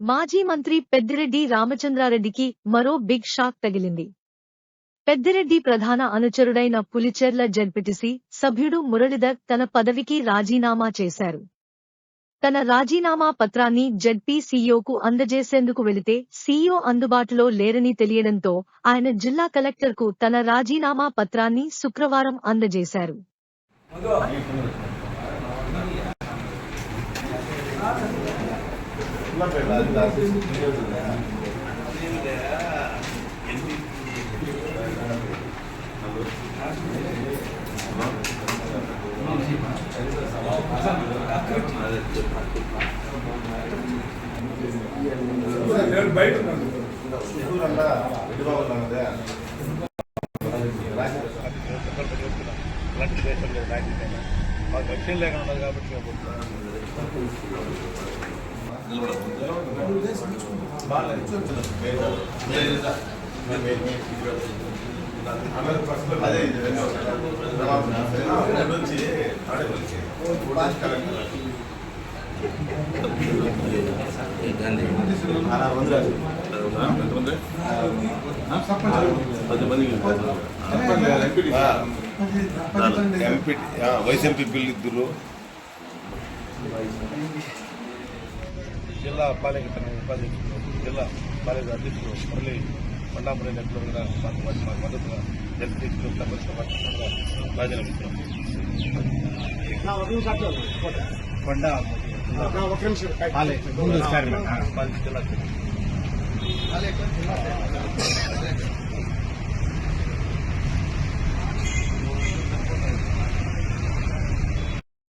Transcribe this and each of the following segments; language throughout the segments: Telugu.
మాజీ మంత్రి పెద్దిరెడ్డి రామచంద్రారెడ్డికి మరో బిగ్ షాక్ తగిలింది. పెద్దిరెడ్డి ప్రధాన అనుచరుడైన పులిచెర్ల జడ్పిటిసి సభ్యుడు మురళీధర్ తన పదవికి రాజీనామా చేశారు. తన రాజీనామా పత్రాన్ని జడ్పీ సీఈఓకు అందజేసేందుకు వెళితే సీఈఓ అందుబాటులో లేరని తెలియడంతో ఆయన జిల్లా కలెక్టర్కు తన రాజీనామా పత్రాన్ని శుక్రవారం అందజేశారు. బయట ఇలాంటి దేశం లేదు నాయకుడికైనా మాకు లక్ష్యం లేకుండా కాబట్టి మేము పోతున్నాం. వైస్ ఎంపీ బిల్లు ఇద్దరు జిల్లా పాలిక ఉపాధ్యక్షులు జిల్లా పాలిక అధ్యక్షులు మురళి కొండాపురి నెట్లు కూడా మాకు మాకు మాకు మద్దతుగా డెప్యూటీ రాజీనామా ఇస్తున్నాం కొండ పాలిక జిల్లా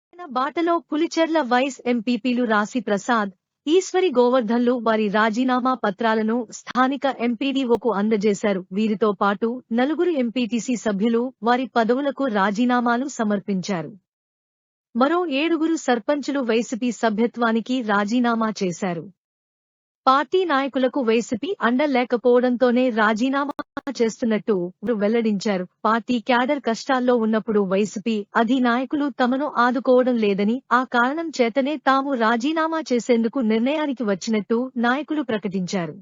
ఆయన బాటలో పులిచెర్ల వైస్ ఎంపీపీలు రాశి ప్రసాద్ ఈశ్వరి గోవర్ధన్లు వారి రాజీనామా పత్రాలను స్థానిక ఎంపీడీఓకు అందజేశారు. వీరితో పాటు నలుగురు ఎంపీటీసీ సభ్యులు వారి పదవులకు రాజీనామాలు సమర్పించారు. మరో ఏడుగురు సర్పంచులు వైసీపీ సభ్యత్వానికి రాజీనామా చేశారు. పార్టీ నాయకులకు వైసీపీ అండ లేకపోవడంతోనే రాజీనామా చేస్తున్నట్టు వెల్లడించారు. పార్టీ క్యాడర్ కష్టాల్లో ఉన్నప్పుడు వైసీపీ అధినాయకులు తమను ఆదుకోవడం లేదని ఆ కారణం చేతనే తాము రాజీనామా చేసేందుకు నిర్ణయానికి వచ్చినట్టు నాయకులు ప్రకటించారు.